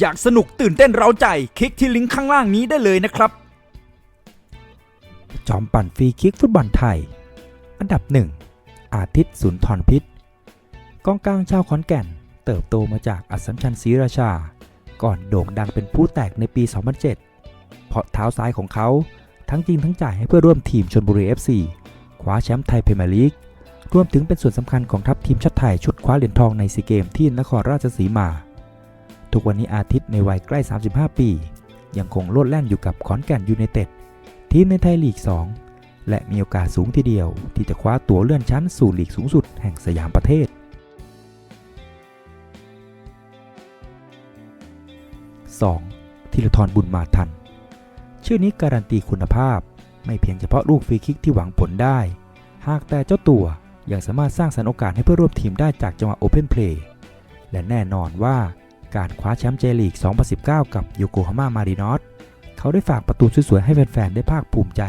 อยากสนุกตื่นเต้นเร้าใจ คลิกที่ลิงก์ข้างล่างนี้ได้เลยนะครับ จอมปั่นฟรีคิกฟุตบอลไทย อันดับ 1 อาทิตย์สุนทรพิษกองกลางชาวขอนแก่น เติบโตมาจากอัสสัมชัญศรีราชา ก่อนโด่งดังเป็นผู้แตกในปี 2007 เพราะเท้าซ้ายของเขาทั้งจริงทั้งจ่ายให้เพื่อร่วมทีมชนบุรี FC คว้าแชมป์ไทยพรีเมียร์ลีกรวมถึงเป็นส่วนสำคัญของทัพทีมชาติไทยชุดคว้าเหรียญทองในซีเกมที่นครราชสีมา ทุกวันนี้อาทิตย์ในวัยใกล้ 35 ปี ยังคงโลดแล่นอยู่กับขอนแก่นยูไนเต็ดทีมในไทยลีก 2 และมีโอกาสสูงทีเดียว ที่จะคว้าตั๋วเลื่อนชั้นสู่ลีกสูงสุดแห่งสยามประเทศ 2. ธีรทรบุญมาทัน ชื่อนี้การันตีคุณภาพ ไม่เพียงเฉพาะลูกฟรีคิกที่หวังผลได้ หากแต่เจ้าตัวยังสามารถสร้างสรรค์โอกาสให้เพื่อร่วมทีมได้จากจังหวะโอเพนเพลย์และแน่นอนว่า การคว้าแชมป์เจลีก 2019 กับโยโกฮาม่ามารินอสเขาได้ฝากประตูสวยๆให้แฟนๆ ได้ภาคภูมิใจ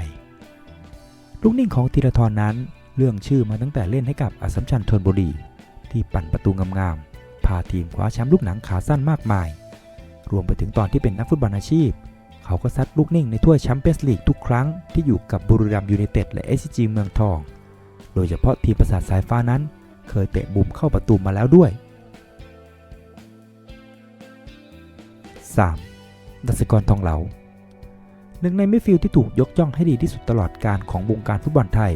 ลูกนิ่งของธีรทรนั้น เรื่องชื่อมาตั้งแต่เล่นให้กับอสัมชัญธนบุรี ที่ปั่นประตูงามๆ พาทีมคว้าแชมป์ลูกหนังขาสั้นมากมาย รวมไปถึงตอนที่เป็นนักฟุตบอลอาชีพ เขาก็ซัดลูกนิ่งในถ้วยแชมเปี้ยนส์ลีกทุกครั้งที่อยู่กับบุรีรัมย์ยูไนเต็ดและเอสจีเมืองทอง โดยเฉพาะทีมประสาทสายฟ้านั้น เคยเตะบุมเข้าประตูมาแล้วด้วย 3. ดัชกรทองเหลาหนึ่งในมิดฟิลด์ที่ถูกยกย่องให้ดีที่สุดตลอดการของวงการฟุตบอลไทย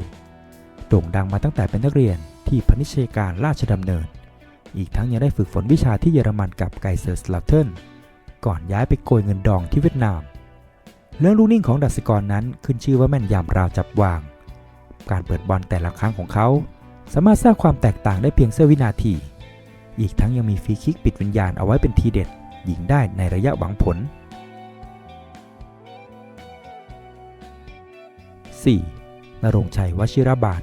โด่งดังมาตั้งแต่เป็นนักเรียนที่พนิชยการราชดำเนิน อีกทั้งยังได้ฝึกฝนวิชาที่เยอรมันกับไกเซอร์สลาเทนก่อนย้ายไปโกยเงินดองที่เวียดนาม เรื่องลูกนิ่งของดัชกรนั้นขึ้นชื่อว่าแม่นยำราวจับวาง การเปิดบอลแต่ละครั้งของเขา สามารถสร้างความแตกต่างได้เพียงเสี้ยววินาที อีกทั้งยังมีฟรีคิกปิดวิญญาณเอาไว้เป็นทีเด็ด ยิงได้ในระยะหวังผล 4. นรงชัยวชิรบาล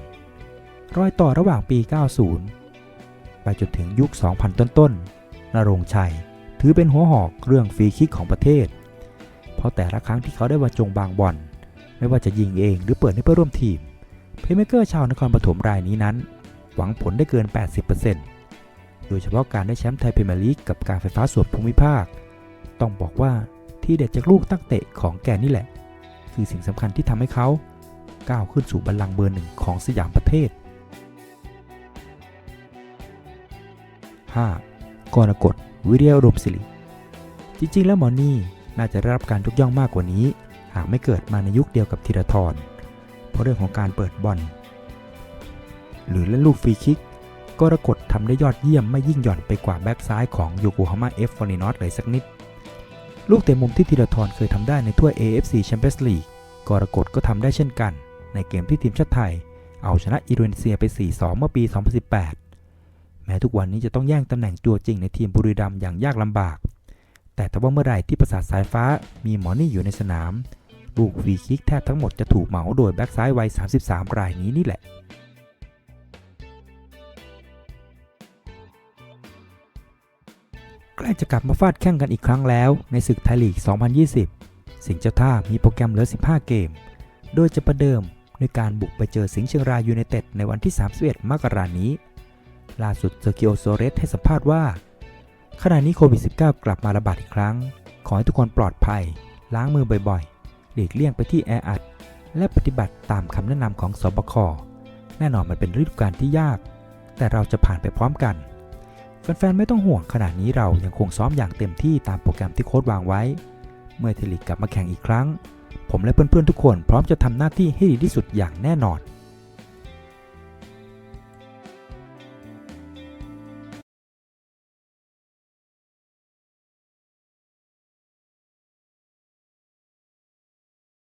รอยต่อระหว่างปี 90 ไปจนถึงยุค 2000 ต้นๆนรงชัยถือเป็นหัวหอกเรื่องฟรีคิกของประเทศ เพราะแต่ละครั้งที่เขาได้บรรจงบางบอล ไม่ว่าจะยิงเองหรือเปิดให้เพื่อร่วมทีม เพลย์เมเกอร์ชาวนครปฐมรายนี้นั้น หวังผลได้เกิน 80% โดยเฉพาะการได้แชมป์ไทยพรีเมียร์ลีกกับการไฟฟ้าส่วนภูมิภาค ต้องบอกว่าที่เด็ดจากลูกตั้งเตะของแกนี่แหละ คือสิ่งสำคัญที่ทำให้เขาก้าวขึ้นสู่บัลลังก์เบอร์หนึ่งของสยามประเทศ 5. กรกฎวิริยะอุดมศิริจริง ๆ แล้วหมอนี่น่าจะได้รับการยกย่องมากกว่านี้ หากไม่เกิดมาในยุคเดียวกับธีรทรเพราะเรื่องของการเปิดบอลหรือเล่นลูกฟรีคิก กรกฎทำได้ยอดเยี่ยมไม่ยิ่งหย่อนไปกว่าแบ็กซ้ายของโยโกฮาม่าเอฟฟอร์นินอสเลยสักนิด ลูกเตะมุมที่ธีรทรเคยทำได้ในถ้วย AFC Champions League กรกฎก็ทำได้เช่นกัน ในเกมที่ทีมชาติไทย เอาชนะอินโดนีเซียไป 4-2 เมื่อปี 2018 แม้ทุกวันนี้จะต้องแย่งตำแหน่งตัวจริงในทีมบุรีรัมย์อย่างยากลำบาก แต่ถ้าว่าเมื่อไหร่ที่ประสาทสายฟ้ามีหมอนี่อยู่ในสนาม ลูกฟรีคิกแทบทั้งหมดจะถูกเหมาโดยแบ็กซ้ายวัย 33 รายนี้นี่แหละ ใกล้จะกลับมาฟาดแข่งกันอีกครั้งแล้วในศึกไทยลีก 2020 สิงห์เจ้าท่ามีโปรแกรมเหลือ 15 เกม โดยจะประเดิมด้วยการบุกไปเจอสิงห์เชียงรายยูไนเต็ดในวันที่ 31 มกราคมนี้ ล่าสุดเซอร์กิโอโซเรสให้สัมภาษณ์ว่า ขณะนี้โควิด -19 กลับมาระบาดอีกครั้ง ขอให้ทุกคนปลอดภัย ล้างมือบ่อยๆ หลีกเลี่ยงไปที่แออัด และปฏิบัติตามคำแนะนำของสบค แน่นอนมันเป็นฤดูกาลที่ยาก แต่เราจะผ่านไปพร้อมกัน แฟนๆ ไม่ต้องห่วงขณะนี้เรายังคงซ้อมอย่างเต็มที่ตามโปรแกรมที่โค้ดวางไว้ เมื่อเทลิกกลับมาแข่งอีกครั้ง ผมและเพื่อนๆ ทุกคนพร้อมจะทำหน้าที่ให้ดีที่สุดอย่างแน่นอน